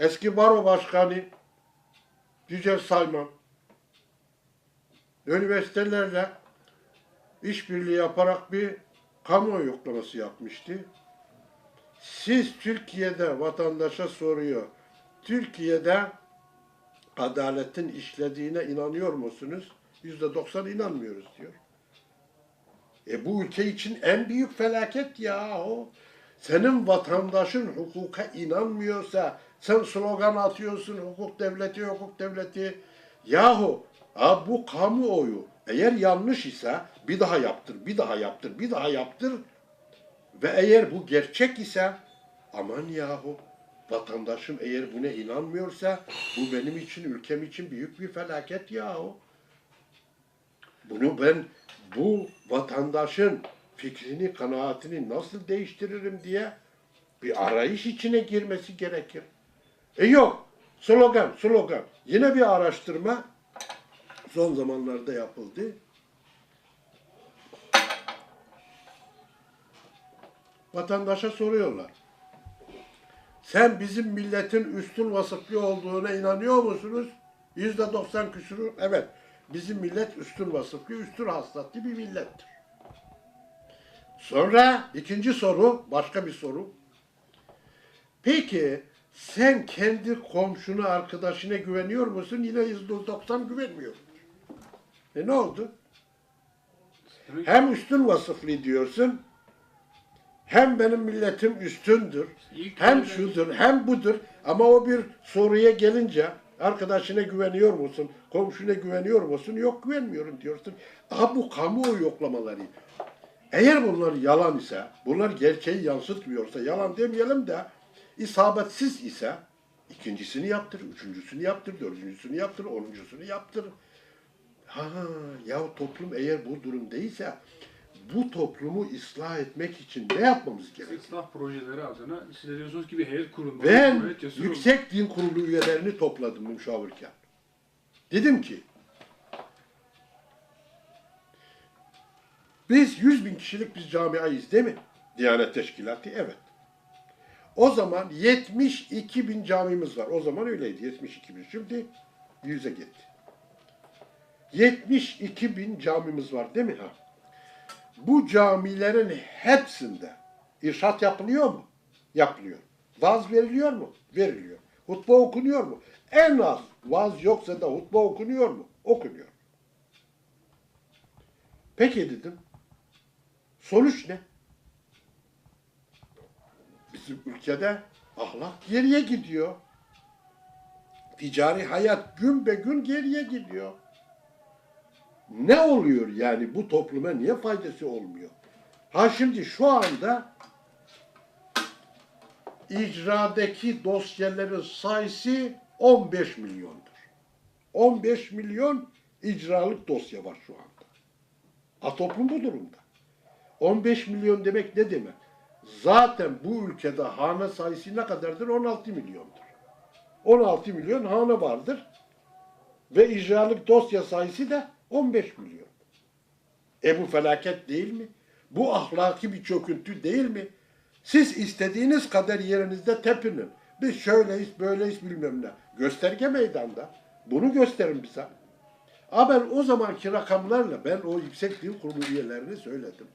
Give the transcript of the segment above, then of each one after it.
eski baro başkanı Yücel Sayman üniversitelerle işbirliği yaparak bir kamuoyu yoklaması yapmıştı. Siz Türkiye'de vatandaşa soruyor. Türkiye'de adaletin işlediğine inanıyor musunuz? Yüzde doksan inanmıyoruz diyor. E bu ülke için en büyük felaket ya o. Senin vatandaşın hukuka inanmıyorsa sen slogan atıyorsun hukuk devleti hukuk devleti. Yahu ha bu kamuoyu eğer yanlış ise bir daha yaptır, bir daha yaptır, bir daha yaptır. Ve eğer bu gerçek ise aman yahu vatandaşım eğer buna inanmıyorsa bu benim için ülkem için büyük bir felaket yahu. Bunu ben bu vatandaşın fikrini, kanaatini nasıl değiştiririm diye bir arayış içine girmesi gerekir. E yok. Slogan, slogan. Yine bir araştırma son zamanlarda yapıldı. Vatandaşa soruyorlar. Sen bizim milletin üstün vasıflı olduğuna inanıyor musunuz? Yüzde doksan küsürü evet. Bizim millet üstün vasıflı, üstün haslatlı bir millettir. Sonra ikinci soru, başka bir soru. Peki sen kendi komşuna, arkadaşına güveniyor musun? Yine yüzde doksan güvenmiyor. E ne oldu? Hem üstün vasıflı diyorsun, hem benim milletim üstündür, İlk hem şudur, hem budur. Ama o bir soruya gelince arkadaşına güveniyor musun, komşuna güveniyor musun? Yok güvenmiyorum diyorsun. Aha bu kamuoyu yoklamaları. Eğer bunlar yalan ise, bunlar gerçeği yansıtmıyorsa, yalan demeyelim de isabetsiz ise ikincisini yaptır, üçüncüsünü yaptır, dördüncüsünü yaptır, onuncusunu yaptır. Ha ya toplum eğer bu durum değilse bu toplumu ıslah etmek için ne yapmamız gerekiyor? Islah projeleri adına siz de diyorsunuz ki bir heyet kurun. Ben. Yüksek Din Kurulu üyelerini topladım müşavirken. Dedim ki biz 100 bin kişilik biz camiayız değil mi? Diyanet Teşkilatı evet. O zaman 72 bin camimiz var. O zaman öyleydi 72 bin. Şimdi 100'e gitti. 72 bin camimiz var değil mi? Ha? Bu camilerin hepsinde irşat yapılıyor mu? Yapılıyor. Vaz veriliyor mu? Veriliyor. Hutbe okunuyor mu? En az vaz yoksa da hutbe okunuyor mu? Okunuyor. Peki dedim. Sonuç ne? Bizim ülkede ahlak geriye gidiyor. Ticari hayat gün be gün geriye gidiyor. Ne oluyor yani bu topluma niye faydası olmuyor? Ha şimdi şu anda icradaki dosyaların sayısı 15 milyondur. 15 milyon icralık dosya var şu anda. A toplum bu durumda. 15 milyon demek ne demek? Zaten bu ülkede hane sayısı ne kadardır? 16 milyondur. 16 milyon hane vardır. Ve icralık dosya sayısı da 15 milyon. E bu felaket değil mi? Bu ahlaki bir çöküntü değil mi? Siz istediğiniz kadar yerinizde tepinin. Biz şöyleyiz, böyleyiz bilmem ne. Gösterge meydanda. Bunu gösterin bize. Ama ben o zamanki rakamlarla ben o yüksek dil kurulu üyelerine söyledim.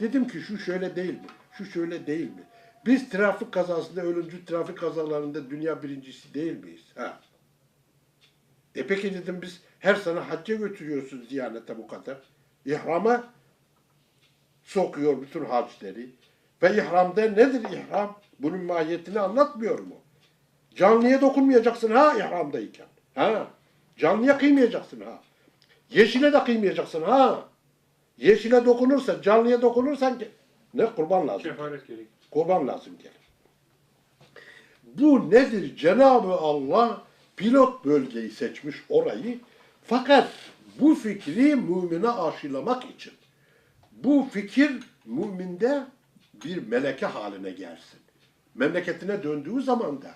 Dedim ki şu şöyle değil mi? Şu şöyle değil mi? Biz trafik kazasında, ölümcül trafik kazalarında dünya birincisi değil miyiz? Ha. E peki dedim biz her sene hacca götürüyorsunuz Diyanet'e bu kadar. İhrama sokuyor bütün hacları. Ve ihramda nedir ihram? Bunun mahiyetini anlatmıyor mu? Canlıya dokunmayacaksın ha ihramdayken. Ha. Canlıya kıymayacaksın ha. Yeşile de kıymayacaksın ha. Yeşile dokunursa, canlıya dokunursan ne kurban lazım. Kefaret gerek. Kurban lazım gelir. Bu nedir? Cenab-ı Allah pilot bölgeyi seçmiş orayı. Fakat bu fikri mümine aşılamak için bu fikir müminde bir meleke haline gelsin. Memleketine döndüğü zaman da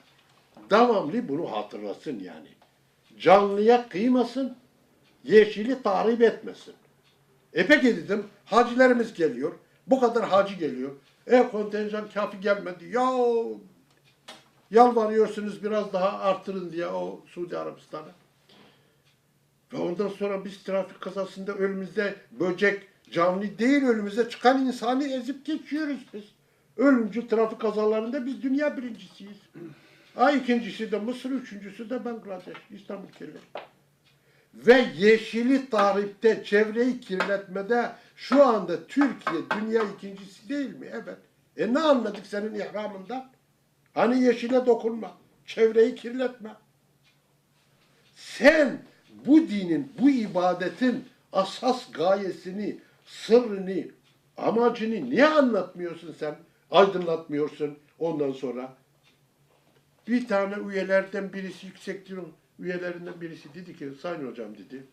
devamlı bunu hatırlasın yani. Canlıya kıymasın, yeşili tahrip etmesin. E peki dedim, hacilerimiz geliyor. Bu kadar hacı geliyor. E kontenjan kafi gelmedi. Ya Yalvarıyorsunuz biraz daha artırın diye o Suudi Arabistan'a. Ve ondan sonra biz trafik kazasında önümüzde böcek canlı değil önümüze çıkan insanı ezip geçiyoruz biz. Ölümcül trafik kazalarında biz dünya birincisiyiz. Ha ikincisi de Mısır, üçüncüsü de Bangladeş, İstanbul kirli. Ve yeşili tahripte, çevreyi kirletmede şu anda Türkiye dünya ikincisi değil mi? Evet. E ne anladık senin ihramından? Hani yeşile dokunma, çevreyi kirletme. Sen bu dinin, bu ibadetin asas gayesini, sırrını, amacını niye anlatmıyorsun sen? Aydınlatmıyorsun ondan sonra. Bir tane üyelerden birisi, yüksek diyorum, üyelerinden birisi dedi ki, Sayın Hocam dedi,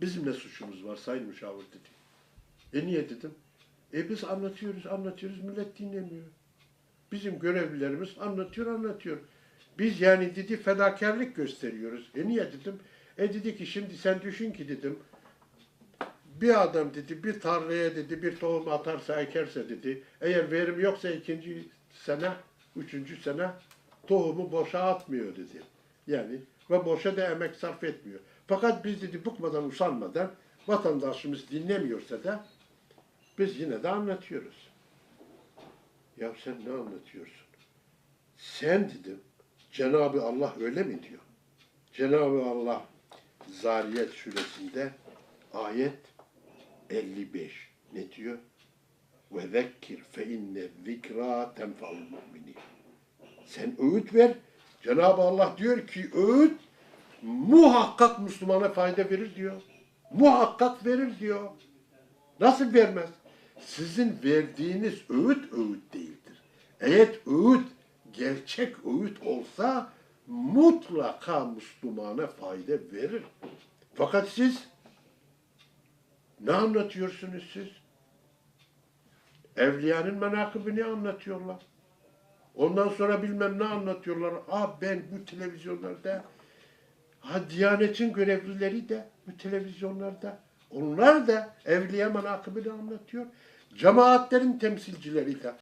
bizim ne suçumuz var Sayın Müşavir dedi. E niye dedim? E biz anlatıyoruz, anlatıyoruz, millet dinlemiyor. Bizim görevlilerimiz anlatıyor, anlatıyor. Biz yani dedi fedakarlık gösteriyoruz. E niye dedim? E dedi ki şimdi sen düşün ki dedim, bir adam dedi bir tarlaya dedi bir tohum atarsa ekerse dedi eğer verim yoksa ikinci sene üçüncü sene tohumu boşa atmıyor dedi. Yani ve boşa da emek sarf etmiyor. Fakat biz dedi bıkmadan usanmadan vatandaşımız dinlemiyorsa da biz yine de anlatıyoruz. Ya sen ne anlatıyorsun? Sen dedim Cenab-ı Allah öyle mi diyor? Cenab-ı Allah Zariyet suresinde ayet 55 ne diyor? Ve zekkir fe inne zikra tenfa'ul mu'minin. Sen öğüt ver. Cenab-ı Allah diyor ki öğüt muhakkak Müslümana fayda verir diyor. Muhakkak verir diyor. Nasıl vermez? Sizin verdiğiniz öğüt öğüt değildir. Eğer öğüt gerçek öğüt olsa mutlaka Müslümana fayda verir. Fakat siz ne anlatıyorsunuz siz? Evliyanın menakıbını anlatıyorlar. Ondan sonra bilmem ne anlatıyorlar. Ah ben bu televizyonlarda ha Diyanet'in görevlileri de bu televizyonlarda onlar da evliya menakıbını anlatıyor. Cemaatlerin temsilcileri de